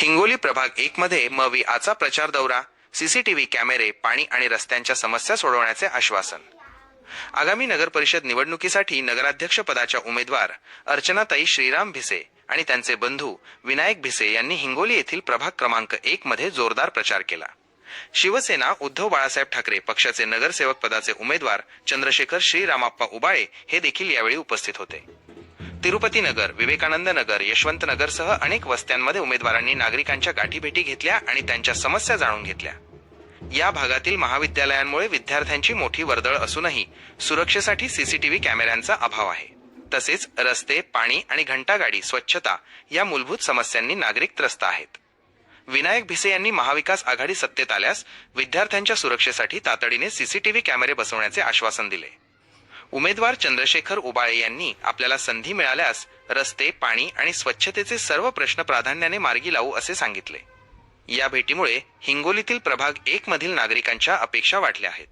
हिंगोली प्रभाग एक मध्ये मवी आचा प्रचार दौरा सीसीटीव्ही कॅमेरे पाणी आणि रस्त्यांच्या समस्या सोडवण्याचे आश्वासन. आगामी नगर परिषद निवडणुकीसाठी नगराध्यक्ष पदाच्या उमेदवार अर्चनाताई श्रीराम भिसे आणि त्यांचे बंधू विनायक भिसे यांनी हिंगोली येथील प्रभाग क्रमांक एक मध्ये जोरदार प्रचार केला. शिवसेना उद्धव बाळासाहेब ठाकरे पक्षाचे नगरसेवक पदाचे उमेदवार चंद्रशेखर श्रीरामाप्पा उबाळे हे देखील यावेळी उपस्थित होते. तिरुपती नगर विवेकानंद नगर यशवंत नगरसह अनेक वस्त्यांमध्ये उमेदवारांनी नागरिकांच्या गाठीभेटी घेतल्या आणि त्यांच्या समस्या जाणून घेतल्या. या भागातील महाविद्यालयांमुळे विद्यार्थ्यांची मोठी वर्दळ असूनही सुरक्षेसाठी सीसीटीव्ही कॅमेऱ्यांचा अभाव आहे. तसेच रस्ते पाणी आणि घंटागाडी स्वच्छता या मूलभूत समस्यांनी नागरिक त्रस्त आहेत. विनायक भिसे यांनी महाविकास आघाडी सत्तेत आल्यास विद्यार्थ्यांच्या सुरक्षेसाठी तातडीने सीसीटीव्ही कॅमेरे बसवण्याचे आश्वासन दिले. उमेदवार चंद्रशेखर उबाळे यांनी आपल्याला संधी मिळाल्यास रस्ते पाणी आणि स्वच्छतेचे सर्व प्रश्न प्राधान्याने मार्गी लावू असे सांगितले. या भेटीमुळे हिंगोलीतील प्रभाग एक मधील नागरिकांच्या अपेक्षा वाढल्या आहेत.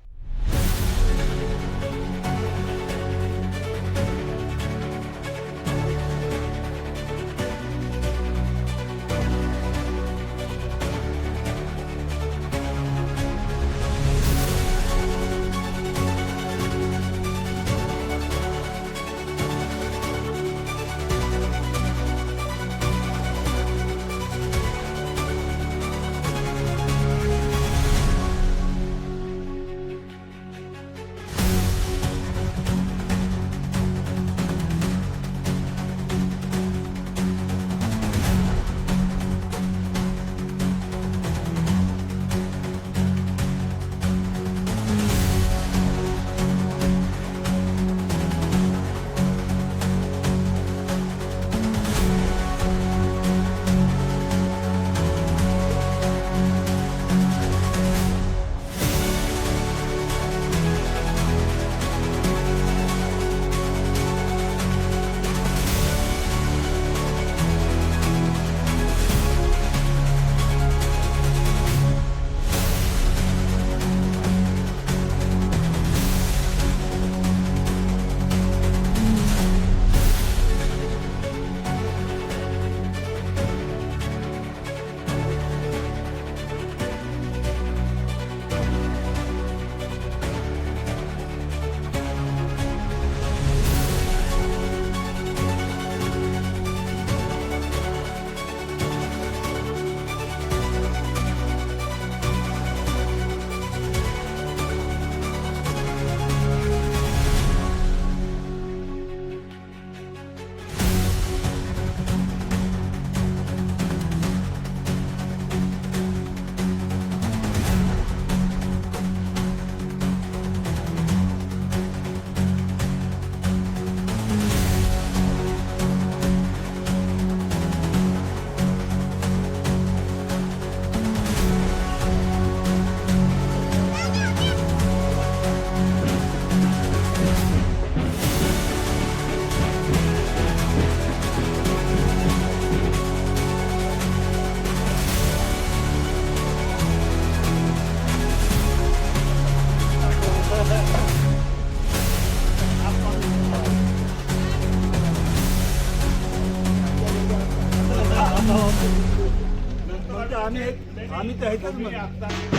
म्हणजे आम्ही आम्ही तर ह्याच्याच म्हणतो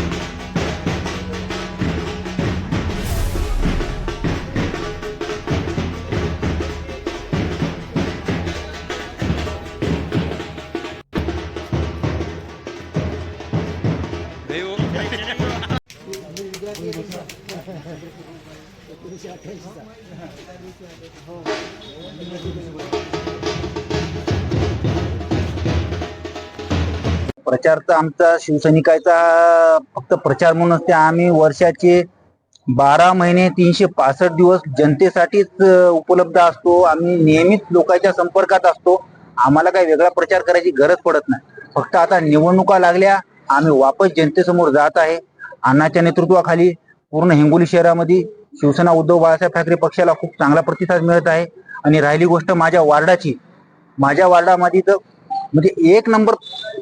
प्रचार तर आमचा शिवसैनिकाचा फक्त प्रचार म्हणून असते आम्ही वर्षाचे बारा महिने तीनशे पासष्ट दिवस जनतेसाठीच उपलब्ध असतो. आम्ही नेहमीच लोकांच्या संपर्कात असतो. आम्हाला काही वेगळा प्रचार करायची गरज पडत नाही. फक्त आता निवडणुका लागल्या आम्ही वापस जनतेसमोर जात आहे. अण्णाच्या नेतृत्वाखाली पूर्ण हिंगोली शहरामध्ये शिवसेना उद्धव बाळासाहेब ठाकरे पक्षाला खूप चांगला प्रतिसाद मिळत आहे. आणि राहिली गोष्ट माझ्या वार्डाची. माझ्या वार्डामध्ये तर म्हणजे एक नंबर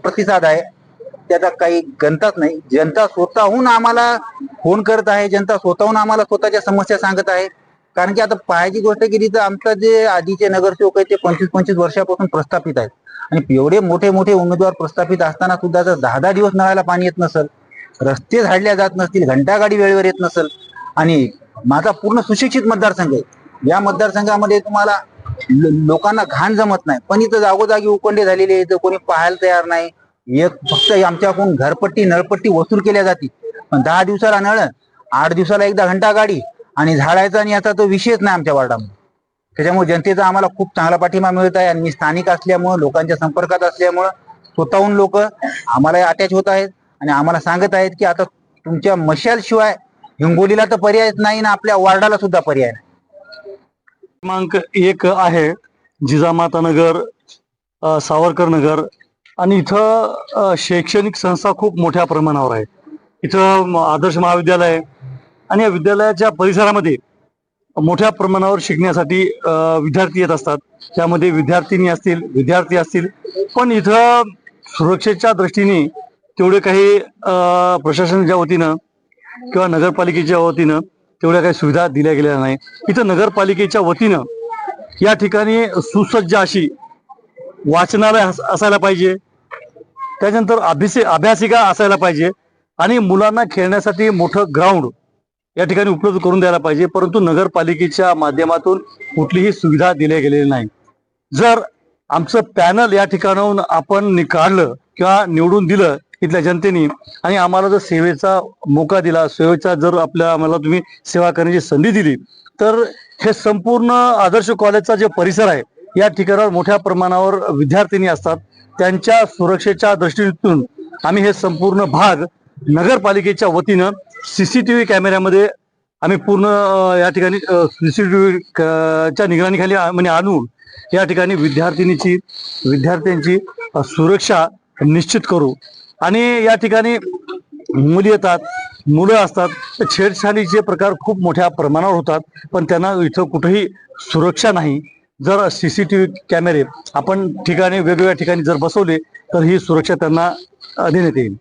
प्रतिसाद आहे. त्याचा काही गणताच नाही. जनता स्वतःहून आम्हाला फोन करत आहे. जनता स्वतःहून आम्हाला स्वतःच्या समस्या सांगत आहे. कारण की आता पाहायची गोष्ट केली तर आमचं जे आधीचे नगरसेवक आहेत ते पंचवीस पंचवीस वर्षापासून प्रस्थापित आहेत. आणि एवढे मोठे मोठे उमेदवार प्रस्थापित असताना सुद्धा जर दहा दहा दिवस नळाला पाणी येत नसेल रस्ते झाडल्या जात नसतील घंटागाडी वेळेवर येत नसेल आणि माझा पूर्ण सुशिक्षित मतदारसंघ आहे. या मतदारसंघामध्ये तुम्हाला लोकांना घाण जमत नाही. पण इथं जागोजागी उकंडे झालेले आहेत कोणी पाहायला तयार नाही. एक फक्त आमच्याकडून घरपट्टी नळपट्टी वसूल केल्या जाते. पण दहा दिवसाला नळ आठ दिवसाला एकदा घंटा गाडी आणि झाडायचा आणि याचा तो विषयच नाही आमच्या वार्डामध्ये. त्याच्यामुळे जनतेचा आम्हाला खूप चांगला पाठिंबा मिळत आहे आणि मी स्थानिक असल्यामुळं लोकांच्या संपर्कात असल्यामुळं स्वतःहून लोक आम्हाला अटॅच होत आहेत आणि आम्हाला सांगत आहेत की आता तुमच्या मशाल शिवाय हिंगोलीला तर पर्यायच नाही ना आपल्या वार्डाला सुद्धा पर्याय नाही. क्रमांक एक आहे जिजामाता नगर सावरकर नगर आणि इथं शैक्षणिक संस्था खूप मोठ्या प्रमाणावर आहे इथं आदर्श महाविद्यालय आहे आणि या विद्यालयाच्या परिसरामध्ये मोठ्या प्रमाणावर शिकण्यासाठी विद्यार्थी येत असतात. त्यामध्ये विद्यार्थिनी असतील विद्यार्थी असतील. पण इथं सुरक्षेच्या दृष्टीने तेवढे काही प्रशासनाच्या वतीनं किंवा नगरपालिकेच्या वतीनं तेवढ्या काही सुविधा दिल्या गेलेल्या नाही. इथं नगरपालिकेच्या वतीनं या ठिकाणी सुसज्ज अशी वाचनालय असायला पाहिजे. त्याच्यानंतर अभ्यासी अभ्यासिका असायला पाहिजे आणि मुलांना खेळण्यासाठी मोठं ग्राउंड या ठिकाणी उपलब्ध करून द्यायला पाहिजे. परंतु नगरपालिकेच्या माध्यमातून कुठलीही सुविधा दिल्या गेलेली नाही. जर आमचं पॅनल या ठिकाणाहून आपण निकाळलं किंवा निवडून दिलं इथल्या जनतेने. आणि आम्हाला जर सेवेचा मोका दिला सेवेचा जर आपल्या आम्हाला तुम्ही सेवा करण्याची संधी दिली तर हे संपूर्ण आदर्श कॉलेजचा जे परिसर आहे या ठिकाणावर मोठ्या प्रमाणावर विद्यार्थिनी असतात. त्यांच्या सुरक्षेच्या दृष्टीतून आम्ही हे संपूर्ण भाग नगरपालिकेच्या वतीनं सीसीटीव्ही कॅमेऱ्यामध्ये आम्ही पूर्ण या ठिकाणी सीसीटीव्ही च्या निगराणीखाली म्हणजे आणून या ठिकाणी विद्यार्थिनीची विद्यार्थ्यांची सुरक्षा निश्चित करू. आणि या ठिकाणी मुली येतात मुलं असतात. छेडछाडीचे प्रकार खूप मोठ्या प्रमाणावर होतात पण त्यांना इथं कुठेही सुरक्षा नाही. जर सी सी टी व्ही कॅमेरे आपण ठिकाणी वेगवेगळ्या ठिकाणी जर बसवले तर ही सुरक्षा त्यांना देण्यात येईल